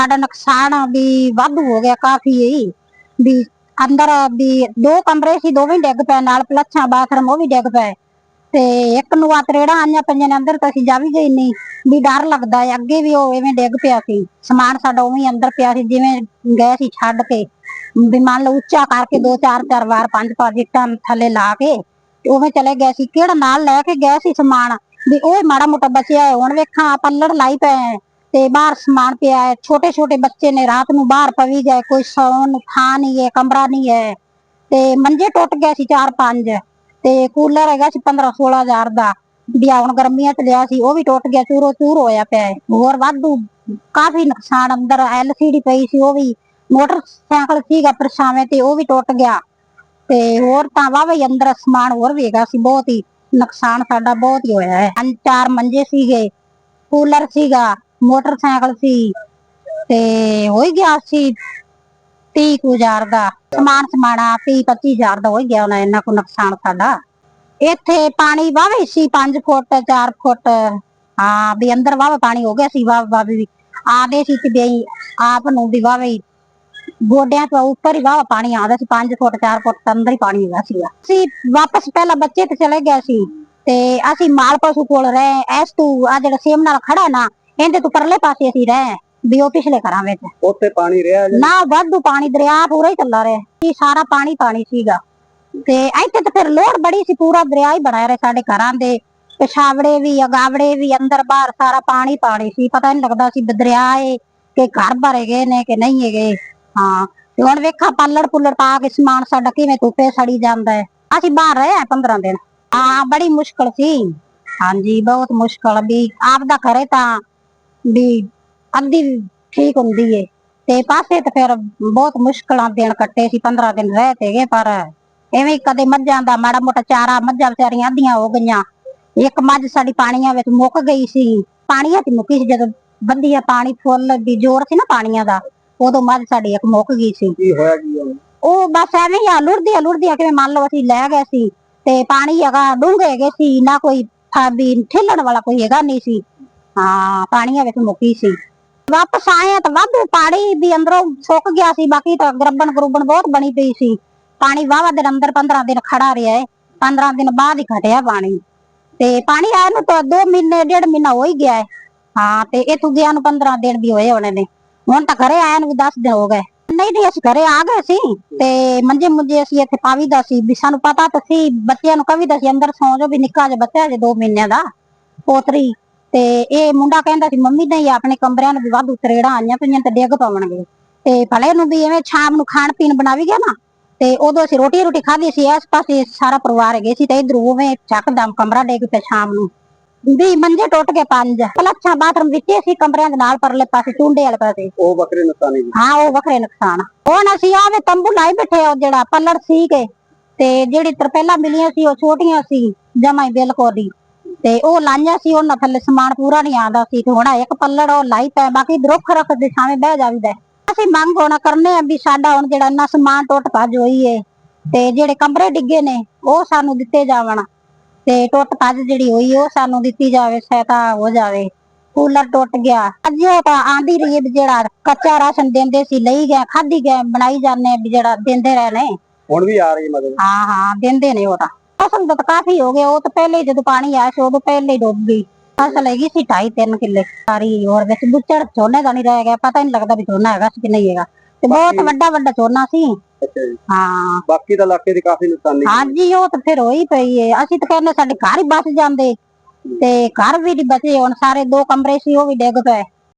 ਸਾਡਾ ਨੁਕਸਾਨ ਵੀ ਵਾਧੂ ਹੋ ਗਿਆ ਕਾਫੀ ਹੀ ਵੀ ਅੰਦਰ ਵੀ ਦੋ ਕਮਰੇ ਸੀ, ਦੋਵੇਂ ਡਿੱਗ ਪਏ, ਨਾਲ ਪਲੱਛਾਂ, ਬਾਥਰੂਮ, ਉਹ ਵੀ ਡਿੱਗ ਪਏ। ਤੇ ਇੱਕ ਨੂੰ ਆ ਤਰੇੜਾ ਆਈਆਂ ਪਈਆਂ ਨੇ ਅੰਦਰ, ਤਾਂ ਅਸੀਂ ਜਾ ਵੀ ਗਏ ਨਹੀਂ ਵੀ ਡਰ ਲੱਗਦਾ ਹੈ ਅੱਗੇ ਵੀ ਉਹ ਐਵੇਂ ਡਿੱਗ ਪਿਆ ਸੀ। ਸਮਾਨ ਸਾਡਾ ਉਵੇਂ ਅੰਦਰ ਪਿਆ ਸੀ, ਜਿਵੇਂ ਗਏ ਸੀ ਛੱਡ ਕੇ। ਵੀ ਮੰਨ ਲਓ ਉੱਚਾ ਕਰਕੇ ਦੋ, ਚਾਰ ਚਾਰ ਵਾਰ, ਪੰਜ ਪੰਜ ਇੱਟਾਂ ਥੱਲੇ ਲਾ ਕੇ ਤੇ ਉਵੇਂ ਚਲੇ ਗਏ ਸੀ। ਕਿਹੜਾ ਨਾਲ ਲੈ ਕੇ ਗਏ ਸੀ ਸਮਾਨ? ਵੀ ਉਹ ਮਾੜਾ ਮੋਟਾ ਬਚਿਆ ਹੁਣ ਵੇਖਾਂ ਪੱਲੜ ਲਾਈ ਪਏ ਤੇ ਬਾਹਰ ਸਮਾਨ ਪਿਆ ਹੈ। ਛੋਟੇ ਛੋਟੇ ਬੱਚੇ ਨੇ ਰਾਤ ਨੂੰ ਬਾਹਰ ਪਵੀ ਜਾਏ, ਕੋਈ ਸੌਣ ਥਾਂ ਨਹੀਂ ਹੈ, ਕਮਰਾ ਨਹੀਂ ਹੈ। ਤੇ ਮੰਜੇ ਟੁੱਟ ਗਏ ਸੀ ਚਾਰ ਪੰਜ। ਤੇ ਕੂਲਰ ਹੈਗਾ ਸੀ 15 16000 ਦਾ। ਵੀ ਹੁਣ ਗਰਮੀਆਂ ਚ ਲਿਆ ਸੀ, ਉਹ ਵੀ ਟੁੱਟ ਗਿਆ, ਚੂਰੋ ਚੂਰ ਹੋਇਆ ਪਿਆ ਹੈ। ਹੋਰ ਵਾਧੂ ਕਾਫੀ ਨੁਕਸਾਨ ਅੰਦਰ ਐਲਸੀਡੀ ਪਈ ਸੀ, ਉਹ ਵੀ ਮੋਟਰਸਾਈਕਲ ਸੀਗਾ ਪਰਛਾਵੇਂ ਤੇ ਉਹ ਵੀ ਟੁੱਟ ਗਿਆ। ਤੇ ਹੋਰ ਤਾਂ ਵਾਵਾ ਹੀ ਅੰਦਰ ਸਮਾਨ ਹੋਰ ਵੀ ਸੀ, ਬਹੁਤ ਹੀ ਨੁਕਸਾਨ ਸਾਡਾ ਬਹੁਤ ਹੀ ਹੋਇਆ ਹੈ। ਪੰਜ ਚਾਰ ਮੰਜੇ ਸੀਗੇ, ਕੂਲਰ ਸੀਗਾ ਮੋਟਰਸਾਈਕਲ ਸੀ ਤੇ ਹੋਈ ਗਿਆ ਸੀ 30 ਹਜ਼ਾਰ ਦਾ। ਸਮਾਨ ਸਮਾਣਾ 30 25 ਹਜ਼ਾਰ ਦਾ ਹੋਈ ਗਿਆ ਉਹਨਾਂ ਇੰਨਾ ਕੁ ਨੁਕਸਾਨ ਸਾਡਾ। ਇੱਥੇ ਪਾਣੀ ਵਾਵੇ ਸੀ 5 ਫੁੱਟ 4 ਫੁੱਟ। ਹਾਂ, ਵੀ ਅੰਦਰ ਵਾਵਾ ਪਾਣੀ ਹੋ ਗਿਆ ਸੀ ਵਾਹ ਵਾਹ ਵੀ। ਆਦੇ ਸੀ ਕਿ ਵੀ ਆਪ ਨੂੰ ਵੀ ਵਾਵੇ ਗੋਡਿਆਂ ਤੋਂ ਉੱਪਰ ਹੀ ਵਾਵਾ ਪਾਣੀ ਆਉਂਦਾ ਸੀ 5 ਫੁੱਟ 4 ਫੁੱਟ ਅੰਦਰ ਹੀ ਪਾਣੀ ਹੈਗਾ ਸੀ ਅਸੀਂ ਵਾਪਸ ਪਹਿਲਾਂ ਬੱਚੇ ਤੇ ਚਲੇ ਗਏ ਸੀ ਤੇ ਅਸੀਂ ਮਾਲ ਪਸ਼ੂ ਕੋਲ ਰਹੇ, ਐਸ ਤੂੰ ਆ ਜਿਹੜਾ ਸੇਮ ਨਾਲ ਖੜਾ ਨਾ ਇਹਦੇ ਤੋਂ ਪਰਲੇ ਪਾਸੇ ਅਸੀਂ ਰਹੇ। ਵੀ ਉਹ ਪਿਛਲੇ ਘਰਾਂ ਵਿੱਚ। ਉੱਥੇ ਪਾਣੀ ਰਿਹਾ ਜੀ? ਨਾ ਵਾਧੂ ਪਾਣੀ ਦਰਿਆ ਪੂਰਾ ਹੀ ਚੱਲਾ ਰਿਹਾ। ਇਹ ਸਾਰਾ ਪਾਣੀ ਪਾਣੀ ਸੀਗਾ। ਤੇ ਇੱਥੇ ਤਾਂ ਫਿਰ ਲੋੜ ਬੜੀ ਸੀ ਪੂਰਾ ਦਰਿਆ ਹੀ ਬਣਾਇਆ ਰਿਹਾ ਸਾਡੇ ਘਰਾਂ ਦੇ। ਪਿਛਾਵੜੇ ਵੀ ਅਗਾਵੜੇ ਵੀ ਅੰਦਰ ਬਾਹਰ ਸਾਰਾ ਪਾਣੀ ਪਾਣੀ ਸੀ। ਪਤਾ ਨਹੀਂ ਲੱਗਦਾ ਸੀ ਦਰਿਆ ਏ ਕਿ ਘਰ ਭਰੇ ਗਏ ਨੇ ਕਿ ਨਹੀਂ ਹੈਗੇ। ਹਾਂ ਤੇ ਹੁਣ ਵੇਖਾ ਪੱਲੜ ਪੁੱਲੜ ਪਾ ਕੇ ਸਮਾਨ ਸਾਡਾ ਕਿਵੇਂ ਧੁੱਪੇ ਸੜੀ ਜਾਂਦਾ ਹੈ। ਅਸੀਂ ਬਾਹਰ ਰਹੇ ਆ 15 ਦਿਨ। ਹਾਂ ਬੜੀ ਮੁਸ਼ਕਲ ਸੀ। ਹਾਂਜੀ ਬਹੁਤ ਮੁਸ਼ਕਲ ਵੀ। ਆਪ ਦਾ ਕਰੇ ਤਾਂ ਵੀ ਅੱਧੀ ਠੀਕ ਹੁੰਦੀ ਏ। ਤੇ ਪਾਸੇ ਤੇ ਫਿਰ ਬਹੁਤ ਮੁਸ਼ਕਲਾਂ ਦਿਨ ਕੱਟੇ ਸੀ 15 ਦਿਨ ਰਹੇ ਤੇਗੇ ਪਰ ਐਵੇਂ ਹੀ ਕਦੇ ਮੱਝਾਂ ਦਾ ਮਾੜਾ ਮੋਟਾ ਚਾਰਾ ਮੱਝਾਂ ਵਿਚਾਰੀਆਂ ਅੱਧੀਆਂ ਹੋ ਗਈਆਂ। ਇੱਕ ਮੱਝ ਸਾਡੀ ਪਾਣੀਆਂ ਵਿੱਚ ਮੁੱਕ ਗਈ ਸੀ। ਪਾਣੀਆਂ ਤੇ ਮੁੱਕੀ ਸੀ ਜਦੋਂ ਬੰਦੀਆ ਪਾਣੀ ਫੁੱਲ ਦੀ ਜ਼ੋਰ ਸੀ ਨਾ ਪਾਣੀਆਂ ਦਾ ਉਦੋਂ ਮੱਝ ਸਾਡੀ ਇੱਕ ਮੁੱਕ ਗਈ ਸੀ। ਕੀ ਹੋਇਆ ਕੀ? ਉਹ ਬਸ ਐਵੇਂ ਹੀ ਆ ਲੁੜਦੀਆਂ ਲੁੜਦੀਆਂ ਕਿਵੇਂ ਮੰਨ ਲਓ ਅਸੀਂ ਲੈ ਗਏ ਸੀ। ਤੇ ਪਾਣੀ ਹੈਗਾ ਡੂੰਘੇ ਹੈਗੇ ਸੀ ਨਾ ਕੋਈ ਵੀ ਠੇਲਣ ਵਾਲਾ ਕੋਈ ਹੈਗਾ ਨਹੀਂ ਸੀ। ਹਾਂ ਪਾਣੀਆਂ ਵਿੱਚ ਮੁੱਕੀ ਸੀ। ਵਾਪਸ ਆਏ ਤਾਂ ਵਾਧੂ ਪਾਣੀ ਵੀ ਅੰਦਰੋਂ ਸੁੱਕ ਗਿਆ ਸੀ, ਬਾਕੀ ਤਾਂ ਗਰਬਨ ਗਰੂਬਨ ਬਹੁਤ ਬਣੀ ਪਈ ਸੀ। ਪਾਣੀ ਵਾਵਾ ਦਿਨ ਅੰਦਰ 15 ਦਿਨ ਖੜਾ ਰਿਹਾ ਹੈ 15 ਦਿਨ ਬਾਅਦ ਹੀ ਘਟਿਆ ਪਾਣੀ। ਤੇ ਪਾਣੀ ਆਇਆ ਨੂੰ ਤਾਂ 2 ਮਹੀਨੇ, ਡੇਢ ਮਹੀਨਾ ਹੋ ਹੀ ਗਿਆ ਹੈ ਹਾਂ, ਤੇ ਇਥੋਂ ਗਿਆ ਨੂੰ 15 ਦਿਨ ਵੀ ਹੋਏ ਹੋਣੇ ਨੇ। ਹੁਣ ਤਾਂ ਘਰੇ ਆਇਆ ਨੂੰ ਵੀ 10 ਦਿਨ ਹੋ ਗਏ। ਨਹੀਂ ਨਹੀਂ, ਅਸੀਂ ਘਰੇ ਆ ਗਏ ਸੀ ਤੇ ਮੰਜੇ ਮੁੰਜੇ ਅਸੀਂ ਇੱਥੇ ਪਾਵੀਦਾ ਸੀ। ਵੀ ਸਾਨੂੰ ਪਤਾ ਤਾਂ ਸੀ, ਬੱਚਿਆਂ ਨੂੰ ਕਵੀ ਦਾ ਸੀ, ਅੰਦਰ ਸੌਂ ਜੋ ਵੀ ਨਿੱਕਾ ਜਿਹਾ ਬੱਚਾ ਜੇ 2 ਮਹੀਨਿਆਂ ਦਾ, ਪੋਤਰੀ। ਤੇ ਇਹ ਮੁੰਡਾ ਕਹਿੰਦਾ ਸੀ ਮੰਮੀ ਨਹੀਂ ਆਪਣੇ ਕਮਰਿਆਂ ਨੂੰ ਵੀ ਵਾਧੂ ਤਰੇੜਾਂ ਆਈਆਂ ਪਈਆਂ ਤੇ ਡਿੱਗ ਪਵਣਗੇ। ਤੇ ਭਲੇ ਨੂੰ ਵੀ ਐਵੇਂ ਸ਼ਾਮ ਨੂੰ ਖਾਣ ਪੀਣ ਬਣਾਵੀ ਗਿਆ ਨਾ ਤੇ ਉਦੋਂ ਅਸੀਂ ਰੋਟੀ ਰੋਟੀ ਖਾਧੀ ਸੀ ਇਸ ਪਾਸੇ ਸਾਰਾ ਪਰਿਵਾਰ ਹੈਗੇ ਸੀ ਤੇ ਇਧਰ ਉਵੇਂ ਚੱਕਦਮ ਕਮਰਾ ਡਿੱਗ ਪਿਆ ਸ਼ਾਮ ਨੂੰ। ਵੀ ਮੰਜੇ ਟੁੱਟ ਗਏ ਪੰਜ। ਪਲੱਛਾਂ ਬਾਥਰੂਮ ਵਿੱਚ ਸੀ ਕਮਰਿਆਂ ਦੇ ਨਾਲ ਪਰਲੇ ਪਾਸੇ ਚੁੰਡੇ ਵਾਲੇ ਪਾਸੇ। ਉਹ ਬੱਕਰੇ ਨੁਕਸਾਨੀ ਜੀ ਹਾਂ ਉਹ ਵੱਖਰੇ ਨੁਕਸਾਨ। ਹੁਣ ਅਸੀਂ ਆਵੇ ਤੰਬੂ ਲਾਈ ਬੈਠੇ ਉਹ ਜਿਹੜਾ ਪੱਲੜ ਸੀਗੇ ਤੇ ਜਿਹੜੀ ਤਰਪੈਲਾ ਮਿਲੀਆਂ ਸੀ ਉਹ ਛੋਟੀਆਂ ਸੀ ਜਮਾ ਹੀ ਬਿਲਕੁਲ ਹੀ ਤੇ ਉਹ ਲਾਈਆਂ ਸੀ ਉਹਨਾਂ ਥੱਲੇ ਸਮਾਨ ਪੂਰਾ ਨਹੀਂ ਆਉਂਦਾ ਸੀ ਤੇ ਹੁਣ ਇੱਕ ਪੱਲੜ ਉਹ ਲਾਈ ਪੈ ਬਾਕੀ ਦਰੁੱਖ ਰੱਖ ਦੇ ਛਾਵੇਂ ਬਹਿ ਜਾਵੀਦਾ। ਅਸੀਂ ਮੰਗ ਹੋਣਾ ਕਰਨੇ ਆ ਵੀ ਸਾਡਾ ਹੁਣ ਜਿਹੜਾ ਇੰਨਾ ਸਮਾਨ ਟੁੱਟ ਭੱਜ ਹੋਈ ਏ ਤੇ ਜਿਹੜੇ ਕਮਰੇ ਡਿੱਗੇ ਨੇ ਉਹ ਸਾਨੂੰ ਦਿੱਤੇ ਜਾਵਣ। ਤੇ ਟੁੱਟ ਭੱਜ ਜਿਹੜੀ ਹੋਈ ਉਹ ਸਾਨੂੰ ਦਿੱਤੀ ਜਾਵੇ ਸਹਾਇਤਾ ਹੋ ਜਾਵੇ। ਕੂਲਰ ਟੁੱਟ ਗਿਆ। ਅੱਜ ਉਹ ਤਾਂ ਆਂਦੀ ਰਹੀ ਵੀ ਜਿਹੜਾ ਕੱਚਾ ਰਾਸ਼ਨ ਦਿੰਦੇ ਸੀ ਲਈ ਗਏ ਖਾਧੀ ਗਏ ਬਣਾਈ ਜਾਂਦੇ ਵੀ ਜਿਹੜਾ ਦਿੰਦੇ ਰਹੇ ਨੇ। ਹੁਣ ਵੀ ਆ ਰਹੀ ਮਦਦ। ਹਾਂ ਹਾਂ ਦਿੰਦੇ ਨੇ ਉਹ ਤਾਂ। ਕਾਫੀ ਹੋ ਗਿਆ ਉਹ ਤਾਂ ਪਹਿਲੇ ਹੀ ਜਦੋਂ ਪਾਣੀ ਆਇਆ ਸੀ ਉਦੋਂ ਪਹਿਲੇ ਹੀ ਡੁੱਬ ਗਈ। ਫਸਲ ਹੈਗੀ ਸੀ 2.5 3 ਕਿੱਲੇ ਸਾਰੀ ਹੋਰ ਵਿੱਚ ਬੁੱਚੜ ਝੋਨੇ ਦਾ ਨਹੀਂ ਰਹਿ ਗਿਆ ਪਤਾ ਨਹੀਂ ਲੱਗਦਾ ਵੀ ਝੋਨਾ ਹੈਗਾ ਸੀ ਕਿ ਨਹੀਂ ਹੈਗਾ। ਤੇ ਬਹੁਤ ਵੱਡਾ ਵੱਡਾ ਝੋਨਾ ਸੀ। ਅੱਛਾ ਜੀ। ਹਾਂ। ਬਾਕੀ ਤਾਂ ਇਲਾਕੇ ਦੀ ਕਾਫੀ ਨੁਕਸਾਨੀ ਹਾਂਜੀ ਉਹ ਤਾਂ ਫਿਰ ਹੋਈ ਪਈ ਏ। ਅਸੀਂ ਤਾਂ ਕਹਿੰਦੇ ਸਾਡੇ ਘਰ ਹੀ ਬਚ ਜਾਂਦੇ। ਤੇ ਘਰ ਵੀ ਨਹੀਂ ਬਚੇ ਹੁਣ ਸਾਰੇ ਦੋ ਕਮਰੇ ਸੀ ਉਹ ਵੀ ਡਿੱਗ ਪਏ।